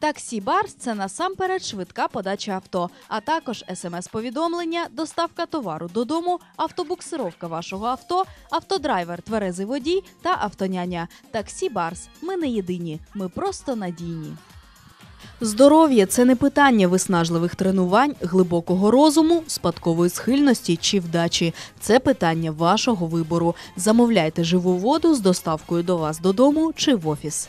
Таксі Барс це насамперед швидка подача авто, а також смс-повідомлення, доставка товару додому, автобуксировка вашого авто, автодрайвер, тверезий водій та автоняня. Таксі Барс. Ми не єдині, ми просто надійні. Здоров'я це не питання виснажливих тренувань, глибокого розуму, спадкової схильності чи вдачі. Це питання вашого вибору. Замовляйте живу воду з доставкою до вас додому чи в офіс.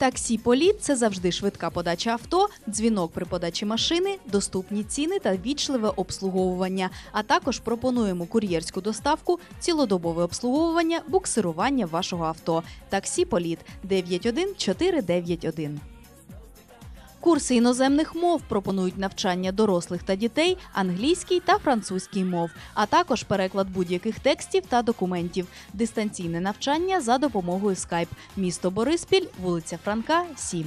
Таксі Політ це завжди швидка подача авто, дзвінок при подачі машини, доступні ціни та вічливе обслуговування. А також пропонуємо кур'єрську доставку, цілодобове обслуговування, буксирування вашого авто. Таксі Політ 91491. Курси іноземних мов пропонують навчання дорослих та дітей англійській та французькій мов, а також переклад будь-яких текстів та документів, дистанційне навчання за допомогою Skype. Місто Бориспіль, вулиця Франка, 7.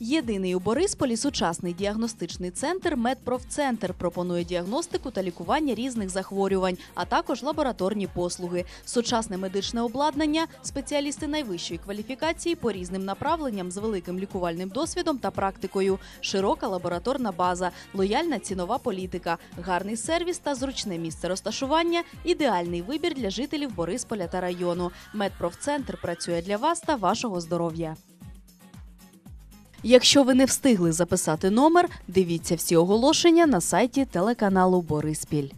Єдиний у Борисполі сучасний діагностичний центр Медпрофцентр пропонує діагностику та лікування різних захворювань, а також лабораторні послуги, сучасне медичне обладнання, спеціалісти найвищої кваліфікації по різним направленням з великим лікувальним досвідом та практикою, широка лабораторна база, лояльна цінова політика, гарний сервіс та зручне місце розташування ідеальний вибір для жителів Борисполя та району. Медпрофцентр працює для вас та вашого здоров'я. Якщо ви не встигли записати номер, дивіться всі оголошення на сайті телеканалу Бориспіль.